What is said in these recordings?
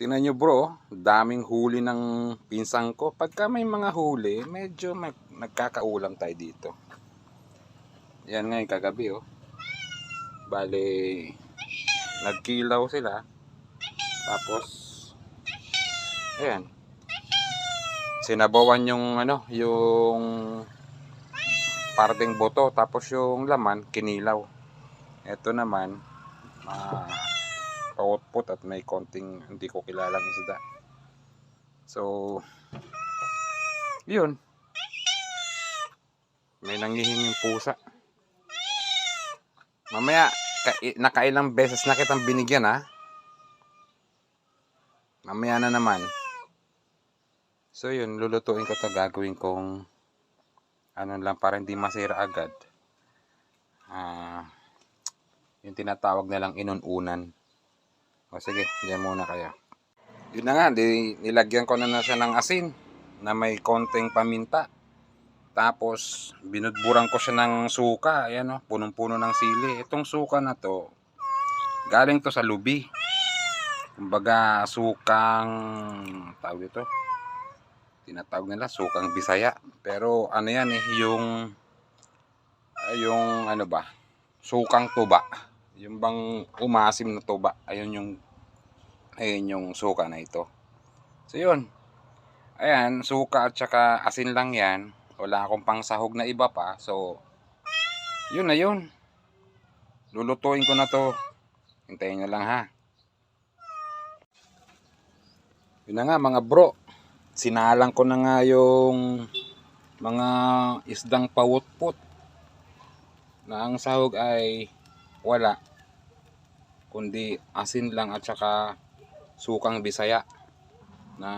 Tingnan nyo bro, daming huli ng pinsang ko. Pagka may mga huli, medyo mag- nagkakaulam tayo dito. Yan ngayon kagabi oh. Bale, nagkilaw sila. Tapos, ayan. Sinabawan yung ano, yung parting boto. Tapos yung laman, kinilaw. Ito naman, ah, pautput at may konting hindi ko kilalang isda. So, yun. May nangihinging pusa. Mamaya, ka- nakailang beses na kitang binigyan ha. Mamaya na naman. So yun, lulutuin ko to gagawin kong ano lang para hindi masira agad. Ah, yung tinatawag nilang inununan. O sige, diyan muna kayo. Yun na nga, di, nilagyan ko na na siya ng asin na may konting paminta. Tapos, binudburan ko siya ng suka. Ayan o, punong-puno ng sili. Itong suka na to, galing to sa lubi. Kumbaga, sukang, tawag ito, tinatawag nila, sukang bisaya. Pero, ano yan eh, yung, ah, yung, ano ba, sukang tuba. Yung bang umasim na tuba. Ayun yung, ayun yung suka na ito. So, yun. Ayan, suka at saka asin lang yan. Wala akong pang sahog na iba pa. So, yun na yun. Lulutuin ko na to. Hintayin nyo lang ha. Yun na nga mga bro. Sinalang ko na nga yung mga isdang pawutput. Na ang sahog ay wala. Kundi asin lang at saka sukang bisaya. Na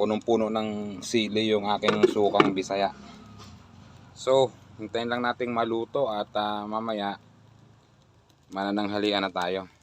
punong-puno ng sili yung aking sukang bisaya. So, hintayin lang nating maluto at ah, mamaya manananghalian na tayo.